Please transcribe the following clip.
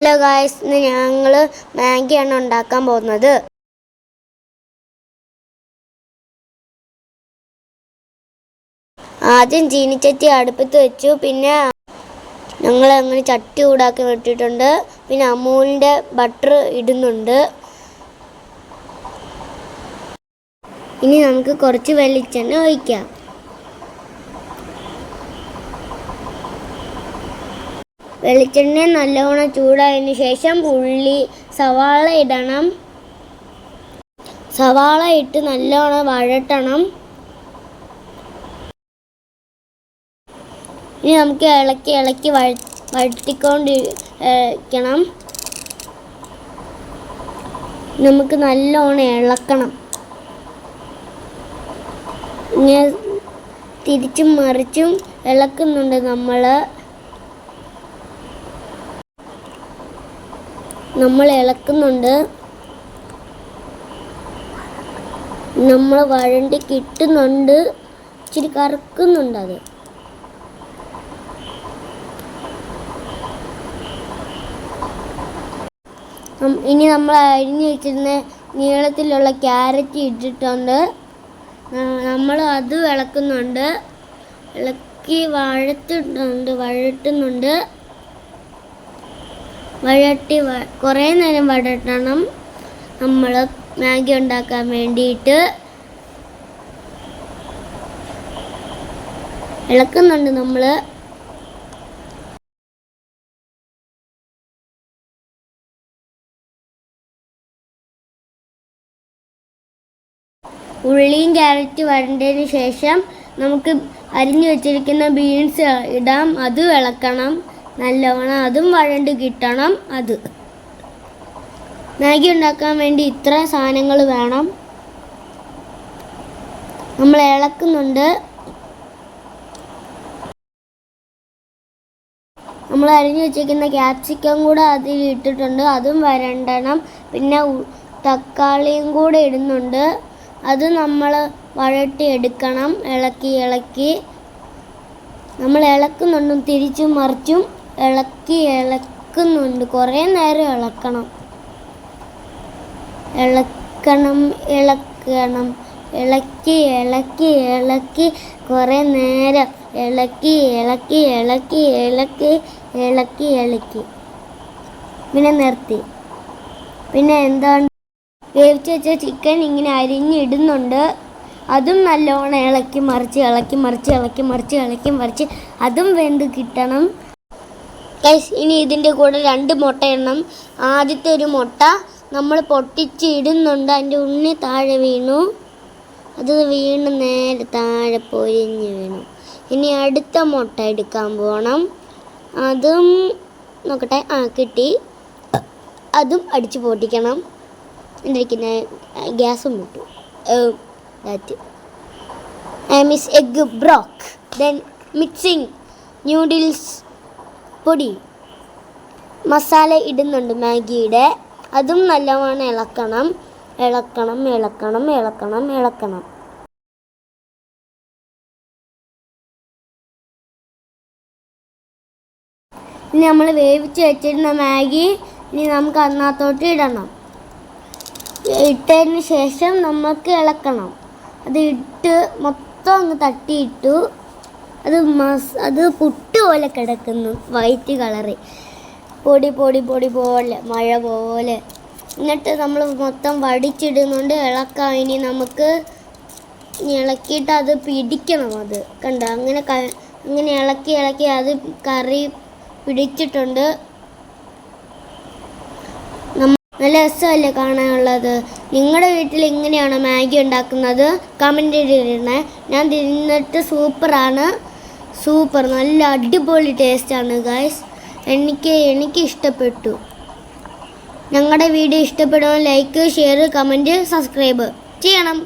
Hello guys ഇന്ന് ഞങ്ങൾ മാഗിയാണ് ഉണ്ടാക്കാൻ പോകുന്നത്. ആദ്യം ചീനിച്ചട്ടി അടുപ്പത്ത് വെച്ചു പിന്നെ ഞങ്ങൾ അങ്ങനെ ചട്ടി ചൂടാക്കി വിട്ടിട്ടുണ്ട് പിന്നെ അമൂലിന്റെ ബട്ടർ ഇടുന്നുണ്ട്. ഇനി നമുക്ക് കുറച്ച് വെളിച്ചെണ്ണ ഒഴിക്കാം. വെളിച്ചെണ്ണ നല്ലവണ്ണം ചൂടായതിനു ശേഷം ഉള്ളി സവാള ഇടണം. സവാള ഇട്ട് നല്ലവണ്ണം വഴട്ടണം. ഇനി നമുക്ക് ഇളക്കി ഇളക്കി വഴ വഴട്ടിക്കൊണ്ട് ഇരിക്കണം നമുക്ക് നല്ലോണം ഇളക്കണം. ഇങ്ങനെ തിരിച്ചും മറിച്ചും ഇളക്കുന്നുണ്ട് നമ്മൾ നമ്മൾ ഇളക്കുന്നുണ്ട്. നമ്മൾ വഴണ്ടി കിട്ടുന്നുണ്ട്. ഇച്ചിരി കറക്കുന്നുണ്ട് അത്. ഇനി നമ്മൾ അരിഞ്ഞു വെച്ചിരുന്ന നീളത്തിലുള്ള ക്യാരറ്റ് ഇട്ടിട്ടുണ്ട്. നമ്മൾ അത് ഇളക്കുന്നുണ്ട്. ഇളക്കി വഴത്തിട്ടുണ്ട് വഴട്ടുന്നുണ്ട് വഴട്ടി കുറേ നേരം വഴട്ടണം. നമ്മൾ മാഗി ഉണ്ടാക്കാൻ വേണ്ടിയിട്ട്. ഇളക്കുന്നുണ്ട് നമ്മൾ ഉള്ളിയും ക്യാരറ്റ് വരണ്ടതിന് ശേഷം നമുക്ക് അരിഞ്ഞു വെച്ചിരിക്കുന്ന ബീൻസ് ഇടാം. അത് ഇളക്കണം. നല്ലവണ്ണം അതും വഴണ്ട് കിട്ടണം അത്. മാഗി ഉണ്ടാക്കാൻ വേണ്ടി ഇത്ര സാധനങ്ങൾ വേണം. നമ്മൾ ഇളക്കുന്നുണ്ട്. നമ്മൾ അരിഞ്ഞു വെച്ചിരിക്കുന്ന ക്യാപ്സിക്കം കൂടെ അതിൽ ഇട്ടിട്ടുണ്ട്. അതും വരണ്ടണം. പിന്നെ തക്കാളിയും കൂടെ ഇടുന്നുണ്ട്. അത് നമ്മൾ വഴട്ടി എടുക്കണം. ഇളക്കി ഇളക്കി. നമ്മൾ ഇളക്കുന്നുണ്ടും തിരിച്ചും മറിച്ചും ഇളക്കി ഇളക്കുന്നുണ്ട്. കുറേ നേരം ഇളക്കണം. ഇളക്കണം ഇളക്കണം. ഇളക്കി ഇളക്കി ഇളക്കി. കുറേ നേരം ഇളക്കി ഇളക്കി ഇളക്കി ഇളക്കി ഇളക്കി ഇളക്കി. പിന്നെ നിർത്തി. പിന്നെ എന്താണ്? വേവിച്ച് വെച്ച ചിക്കൻ ഇങ്ങനെ അരിഞ്ഞിടുന്നുണ്ട്. അതും നല്ലോണം ഇളക്കി മറിച്ച് ഇളക്കി മറിച്ച് ഇളക്കി മറിച്ച് ഇളക്കി മറിച്ച്. അതും വെന്ത് കിട്ടണം. ഗൈസ് ഇനി ഇതിന്റെ കൂടെ രണ്ട് മുട്ട എണ്ണം ആദ്യത്തെ ഒരു മുട്ട നമ്മൾ പൊട്ടിച്ച് ഇടുന്നുണ്ട്. അതിന്റെ ഉണ്ണി താഴെ വീണു. അത് വീണ് നേരെ താഴെ പൊരിഞ്ഞ് വീണു. ഇനി അടുത്ത മുട്ട എടുക്കാൻ പോകണം അതും നോക്കട്ടെ. ആ കിട്ടി. അതും അടിച്ച് പൊട്ടിക്കണം. എന്നിരിക്കുന്ന ഗ്യാസും മുട്ടു I miss egg broke. Then mixing noodles പൊടി. മസാല ഇടുന്നുണ്ട് മാഗിയുടെ. അതും നല്ലവണ്ണം ഇളക്കണം. ഇളക്കണം ഇളക്കണം ഇളക്കണം ഇളക്കണം. ഇനി നമ്മൾ വേവിച്ച് വെച്ചിരുന്ന മാഗി ഇനി നമുക്ക് അതിനകത്തോട്ട് ഇടണം. ഇട്ടതിന് ശേഷം നമുക്ക് ഇളക്കണം. അത് ഇട്ട് മൊത്തം അങ്ങ് തട്ടിയിട്ടു. അത് മസ് അത് പുട്ട് പോലെ കിടക്കുന്നു വൈറ്റ് കളറ് പൊടി പൊടി പൊടി പോലെ മഴ പോലെ. എന്നിട്ട് നമ്മൾ മൊത്തം വടിച്ചിടുന്നുണ്ട്. ഇളക്കാം ഇനി നമുക്ക് ഇളക്കിയിട്ട് അത് പിടിക്കണം അത്. കണ്ടോ? അങ്ങനെ അങ്ങനെ ഇളക്കി ഇളക്കി അത് കറി പിടിച്ചിട്ടുണ്ട്. നല്ല രസമല്ലേ കാണാനുള്ളത്? നിങ്ങളുടെ വീട്ടിൽ ഇങ്ങനെയാണോ മാഗി ഉണ്ടാക്കുന്നത്? കമന്റ് ഇടണേ. ഞാൻ തിന്നിട്ട് സൂപ്പറാണ് സൂപ്പർ നല്ല അടിപൊളി ടേസ്റ്റാണ് ഗായ്സ് എനിക്ക് എനിക്ക് ഇഷ്ടപ്പെട്ടു. ഞങ്ങളുടെ വീഡിയോ ഇഷ്ടപ്പെടുമ്പോൾ ലൈക്ക് ഷെയർ കമന്റ് സബ്സ്ക്രൈബ് ചെയ്യണം.